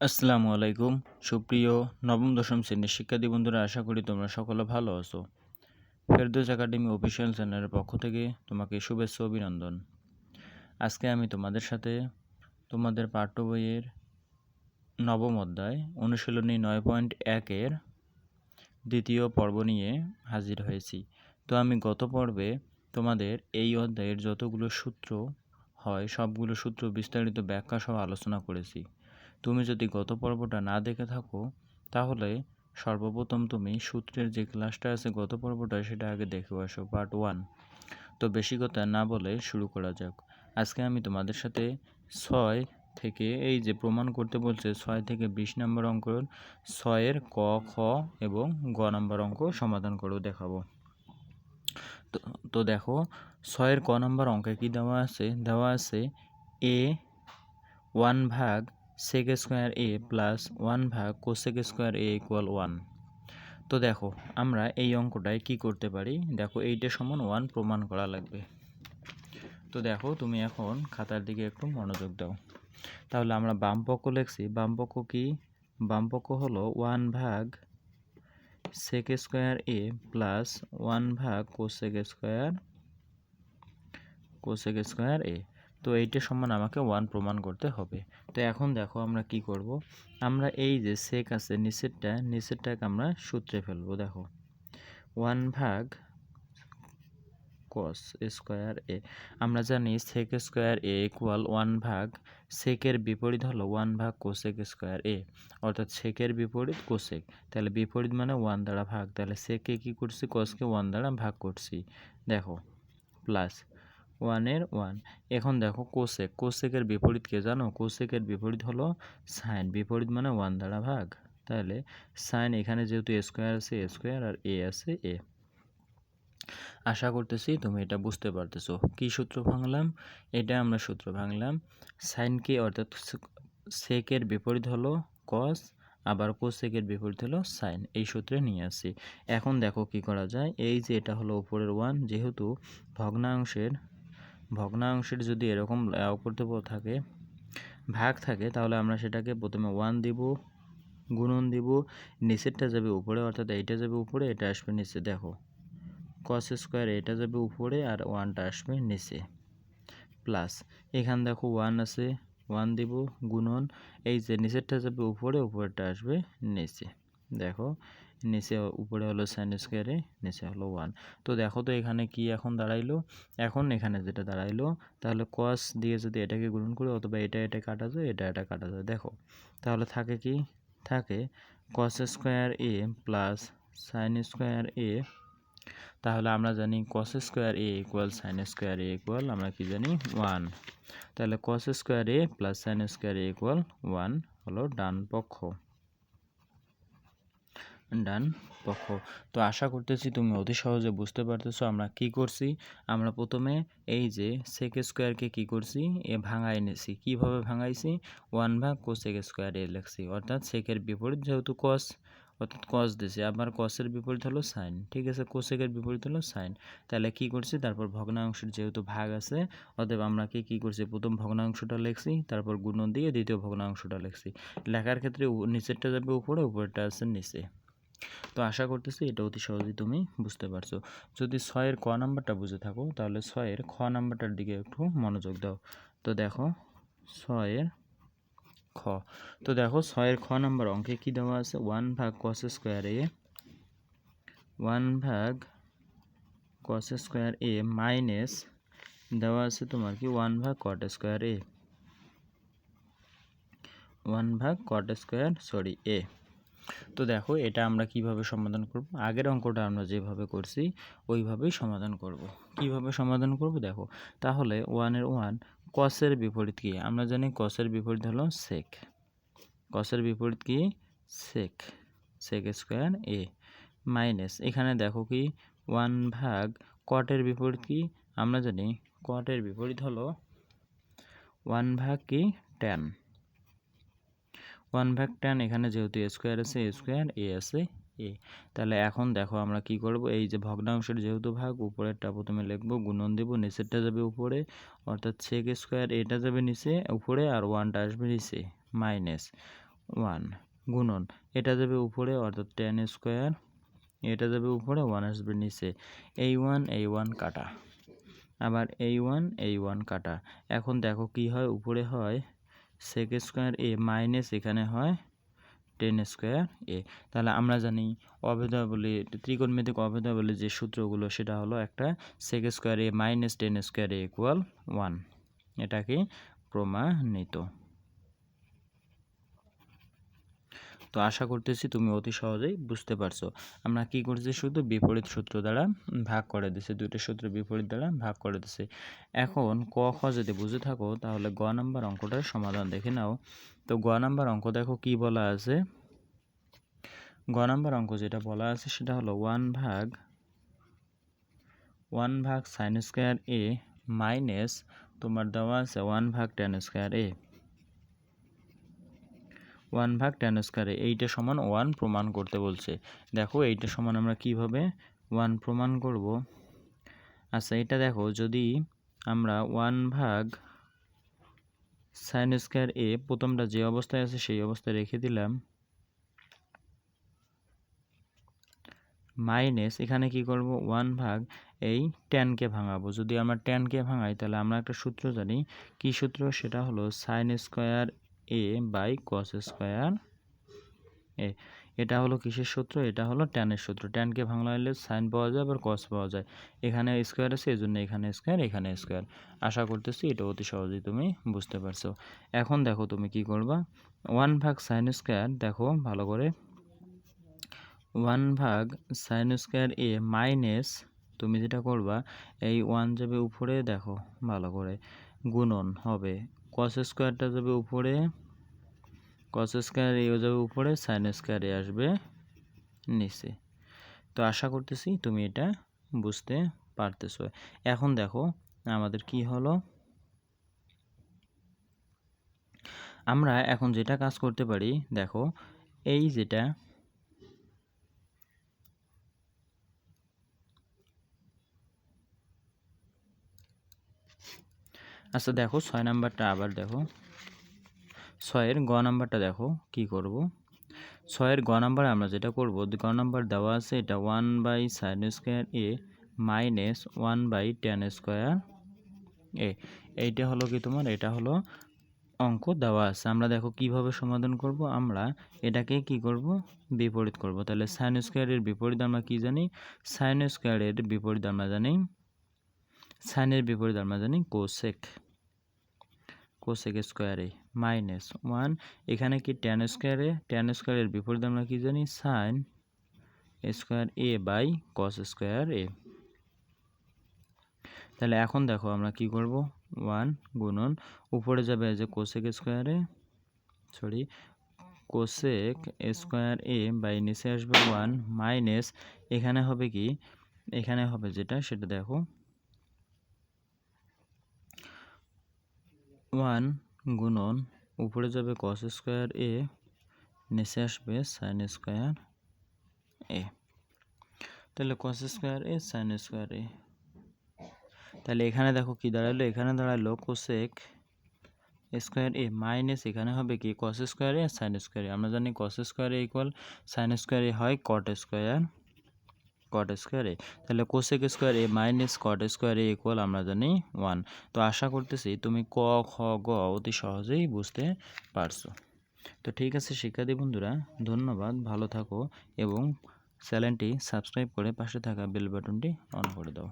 আসসালামু আলাইকুম। সুপ্রিয় নবম, দশম শ্রেণির শিক্ষার্থী বন্ধুরা, আশা করি তোমরা সকলে ভালো আছো। ফেরদৌস একাডেমি অফিসিয়াল চ্যানেলের পক্ষ থেকে তোমাকে শুভেচ্ছা অভিনন্দন। আজকে আমি তোমাদের সাথে তোমাদের পাঠ্য বইয়ের নবম অধ্যায়, অনুশীলনী নয় পয়েন্ট একের দ্বিতীয় পর্ব নিয়ে হাজির হয়েছি। তো আমি গত পর্বে তোমাদের এই অধ্যায়ের যতগুলো সূত্র হয়, সবগুলো সূত্র বিস্তারিত ব্যাখ্যা সহ আলোচনা করেছি। তুমি যদি গত পর্বটা না দেখে থাকো, তাহলে সর্বপ্রথম তুমি সূত্রের যে ক্লাসটা আছে গত পর্বটা সেটা আগে দেখে আসো পার্ট ওয়ান তো বেশি কথা না বলে শুরু করা যাক। আজকে আমি তোমাদের সাথে ছয় থেকে এই যে প্রমাণ করতে বলছে, ছয় থেকে বিশ নম্বর অঙ্ক, ছয়ের ক, খ এবং গ নম্বর অঙ্ক সমাধান করেও দেখাবো। তো তো দেখো, ছয়ের ক নম্বর অঙ্কে কি দেওয়া আছে? দেওয়া আছে এ ওয়ান ভাগ sec square A plus one ভাগ cosec square A equal one তো দেখো, আমরা এই অঙ্কটায় কি করতে পারি? দেখো, এইটা সমান ওয়ান প্রমাণ করা লাগবে। তো দেখো, তুমি এখন খাতার দিকে একটু মনোযোগ দাও। তাহলে আমরা বাম পক্ষ লিখছি। বাম পক্ষ কি? বাম পক্ষ হলো ওয়ান ভাগ sec square A plus one ভাগ cosec square cosec square A তো এইটা সমান আমাকে ওয়ান প্রমাণ করতে হবে। তো এখন দেখো আমরা কি করব? আমরা এই যে সেক আছে, নিচেরটা, নিচেরটাকে আমরা সূত্রে ফেলব, দেখো। ওয়ান ভাগ কস স্কোয়ার এ আমরা জানি sec square A equal one ভাগ সেকের বিপরীত হলো ওয়ান ভাগ কোসেক স্কোয়ার এ অর্থাৎ সেকের বিপরীত কোসেক তাহলে বিপরীত মানে ওয়ান দ্বারা ভাগ। তাহলে সেকে কি করছি? কসকে ওয়ান দ্বারা ভাগ করছি। দেখো প্লাস ওয়ানের ওয়ান এখন দেখো কোসেক কোসেকের বিপরীত কে জানো? কোসেকের বিপরীত হলো সাইন বিপরীত মানে ওয়ান দ্বারা ভাগ। তাহলে সাইন এখানে যেহেতু স্কোয়ার আছে স্কোয়ার আর এ আছে এ আশা করতেছি তুমি এটা বুঝতে পারতেছো। কি সূত্র ভাঙলাম? এটা আমরা সূত্র ভাঙলাম। সাইনকে অর্থাৎ সেকের বিপরীত হলো কস আবার কোসেকের বিপরীত হলো সাইন এই সূত্রে নিয়ে আসি। এখন দেখো কি করা যায়? এই যে এটা হলো উপরের ওয়ান যেহেতু ভগ্নাংশের ভগ্নাংশের যদি এরকম করতে থাকে, ভাগ থাকে, তাহলে আমরা সেটাকে প্রথমে ওয়ান দিব, গুণন দিব, নিচেরটা যাবে উপরে, অর্থাৎ এইটা যাবে উপরে, এটা আসবে নিচে, দেখো। কস স্কোয়ার এটা যাবে উপরে আর ওয়ানটা আসবে নিচে। প্লাস এখান দেখো ওয়ান আছে ওয়ান দিব, গুণন, এই যে নিচেরটা যাবে উপরে, উপরেরটা আসবে নিচে। দেখো নিচে উপরে হলো সাইন স্কোয়ারে নিচে হলো ওয়ান তো দেখো তো এখানে কি এখন দাঁড়াইলো? এখন এখানে যেটা দাঁড়াইলো, তাহলে কস দিয়ে যদি এটাকে গুণন করি, অথবা এটা এটা কাটা যায়, এটা এটা কাটা যায়। দেখো, তাহলে থাকে কি? থাকে cos square A plus sine square A তাহলে আমরা জানি cos square A equal sine square A equal আমরা কি জানি? ওয়ান তাহলে cos square A plus sine square A equal one হলো ডান পক্ষ। ডান পক্ষ। তো আশা করতেছি তুমি অতি সহজে বুঝতে পারতেছো আমরা কি করছি। আমরা প্রথমে এই যে সেক স্কোয়ারকে কি করছি, এ ভাঙাই নিছি। কীভাবে ভাঙাইছি? ওয়ান ভাগ কোসেক স্কোয়ার এ লেখছি। অর্থাৎ সেকের বিপরীত যেহেতু কস অর্থাৎ কস দিছে। আবার কসের বিপরীত হলো সাইন ঠিক আছে? কোসেকের বিপরীত হলো সাইন তাহলে কি করছি? তারপর ভগ্নাংশের যেহেতু ভাগ আছে, অতএব আমরা কি, কী করছি? প্রথম ভগ্নাংশটা লিখছি, তারপর গুণ দিয়ে দ্বিতীয় ভগ্নাংশটা লিখছি। লেখার ক্ষেত্রে নিচেরটা যাবে উপরে, উপরেরটা আছে নিচে। তো আশা করতেছি এটা অতি সহজেই তুমি বুঝতে পারছ। যদি ছয়ের ক নাম্বারটা বুঝে থাকো, তাহলে ছয়ের খ নাম্বারটার দিকে একটু মনোযোগ দাও। তো দেখো, ছয়ের খ। তো দেখো, ছয়ের খ নাম্বার অঙ্কে কি দেওয়া আছে? ওয়ান ভাগ কস স্কোয়ার এ, ওয়ান ভাগ কস স্কোয়ার এ মাইনাস দেওয়া আছে তোমার কি? ওয়ান ভাগ কট স্কোয়ার এ। ওয়ান ভাগ কট স্কোয়ার, সরি, এ। তো দেখো, এটা আমরা কীভাবে সমাধান করব? আগের অঙ্কটা আমরা যেভাবে করছি, ওইভাবেই সমাধান করব। কীভাবে সমাধান করব? দেখো, তাহলে ওয়ানের ওয়ান কসের বিপরীত কি? আমরা জানি কসের বিপরীত হলো সেক কসের বিপরীত কি? সেক সেক স্কোয়ার এ মাইনাস এখানে দেখো কি? ওয়ান ভাগ কটের বিপরীত কি? আমরা জানি কটের বিপরীত হলো ওয়ান ভাগ কি? টেন ওয়ান ভাগ টেন এখানে যেহেতু স্কোয়ার আছে স্কোয়ার এ আছে এ তাহলে এখন দেখো আমরা কি করব? এই যে ভগ্নাংশের যেহেতু ভাগ, উপরেরটা প্রথমে লিখব, গুণন দেব, নিচেরটা যাবে উপরে। অর্থাৎ সেক স্কোয়ার এটা যাবে নিচে, উপরে, আর ওয়ানটা আসবে নিচে মাইনাস ওয়ান গুণন, এটা যাবে উপরে, অর্থাৎ টেন স্কোয়ার এটা যাবে উপরে ওয়ান আসবে নিচে। এই ওয়ান এই ওয়ান কাটা। আবার এই ওয়ান এই ওয়ান কাটা। এখন দেখো কি হয়, উপরে হয় সেক স্কোয়ার এ মাইনাস এখানে হয় টেন স্কোয়ার এ তাহলে আমরা জানি অভেদা বলে, ত্রিকোণমিতিক অভেদা বলে যে সূত্রগুলো, সেটা হলো একটা sec square A minus tan square A equal one এটাকে প্রমাণিত? তো আশা করতেছি তুমি অতি সহজেই বুঝতে পারছ। আমরা কি করছি? শুধু বিপরীত সূত্র দ্বারা ভাগ করে দিছি। দুইটা সূত্র বিপরীত দ্বারা ভাগ করে দিছি। এখন ক, খ যদি বুঝে থাকো, তাহলে গ নাম্বার অঙ্কটার সমাধান দেখে নাও। তো গ নাম্বার অঙ্ক দেখো কি বলা আছে? গ নাম্বার অঙ্ক যেটা বলা আছে সেটা হলো ওয়ান ভাগ ওয়ান ভাগ সাইন স্কোয়ার এ মাইনাস তোমার দেওয়া আছে ওয়ান ভাগ টেন স্কোয়ার এ ওয়ান ভাগ টেন স্কোয়ারে এইটা সমান ওয়ান প্রমাণ করতে বলছে। দেখো, এইটা সমান আমরা কীভাবে ওয়ান প্রমাণ করব? আচ্ছা এটা দেখো, যদি আমরা ওয়ান ভাগ সাইন স্কোয়ার এ প্রথমটা যে অবস্থায় আছে, সেই অবস্থায় রেখে দিলাম। মাইনাস এখানে কি করব? ওয়ান ভাগ এই টেনকে ভাঙাবো। যদি আমরা টেনকে ভাঙাই, তাহলে আমরা একটা সূত্র জানি। কি সূত্র? সেটা হলো sine square A by cos square A এটা হলো কিসের সূত্র? এটা হলো ট্যানের সূত্র। ট্যানকে ভাঙলা হলে সাইন পাওয়া যায়, আবার কস পাওয়া যায়। এখানে স্কোয়ার আছে এই জন্য এখানে স্কোয়ার এখানে স্কোয়ার আশা করতেছি এটা অতি সহজেই তুমি বুঝতে পারছ। এখন দেখো তুমি কি করবা? ওয়ান ভাগ সাইন স্কোয়ার দেখো ভালো করে। ওয়ান ভাগ সাইন স্কোয়ার এ মাইনাস তুমি যেটা করবা, এই ওয়ান যাবে উপরে, দেখো ভালো করে। গুণন হবে। কস স্কোয়ারটা যাবে উপরে কস স্কোয়ার এ যাবে উপরে সাইন স্কোয়ার আসবে নিচে। তো আশা করতেছি তুমি এটা বুঝতে পারতেছো। এখন দেখো আমাদের কি হলো? আমরা এখন যেটা কাজ করতে পারি, দেখো, এই যেটা আচ্ছা দেখো ছয় নাম্বারটা আবার দেখো। ছয়ের গ নাম্বারটা দেখো, কি করব? ছয়ের গ নাম্বার আমরা যেটা করব, গ নাম্বার দেওয়া আছে এটা one by sine square A minus one by tan square A এইটা হলো কি তোমার? এটা হলো অঙ্ক দেওয়া আছে। আমরা দেখো কীভাবে সমাধান করব? আমরা এটাকে কি করব? বিপরীত করব। তাহলে সাইন স্কোয়ারের বিপরীত আমরা কি জানি? সাইন স্কোয়ারের বিপরীত আমরা জানি সাইনের বিপরীত আমরা জানি কোসেক কোসেক স্কোয়ারে মাইনাস ওয়ান এখানে কি টেন স্কোয়ারে টেন স্কোয়ারের বিপরীত আমরা কি জানি? Sine square A by cos square A তাহলে এখন দেখো আমরা কি করব? ওয়ান গুণন, উপরে যাবে যে কোসেক স্কোয়ারে sorry cosec square A by নিচে আসবে ওয়ান মাইনাস এখানে হবে কি? এখানে হবে যেটা? সেটা দেখো। ওয়ান গুণন উপরে যাবে কস স্কোয়ার এ নিচে আসবে সাইন স্কোয়ার এ তাহলে cos square A sine square A তাহলে এখানে দেখো কি দাঁড়াল? এখানে দাঁড়াল কোসেক স্কোয়ার এ মাইনাস এখানে হবে কি? Cos square A sine square A আমরা জানি cos square A equal sine square A হয় cot square cot square A, তাহলে cosec square A minus cot square A equal আমরা জানি ওয়ান তো আশা করতেছি তুমি ক, খ, গ অতি সহজেই বুঝতে পারছ। তো ঠিক আছে শিক্ষার্থী বন্ধুরা, ধন্যবাদ, ভালো থাকো এবং চ্যানেলটি সাবস্ক্রাইব করে পাশে থাকা বেল বাটনটি অন করে দাও।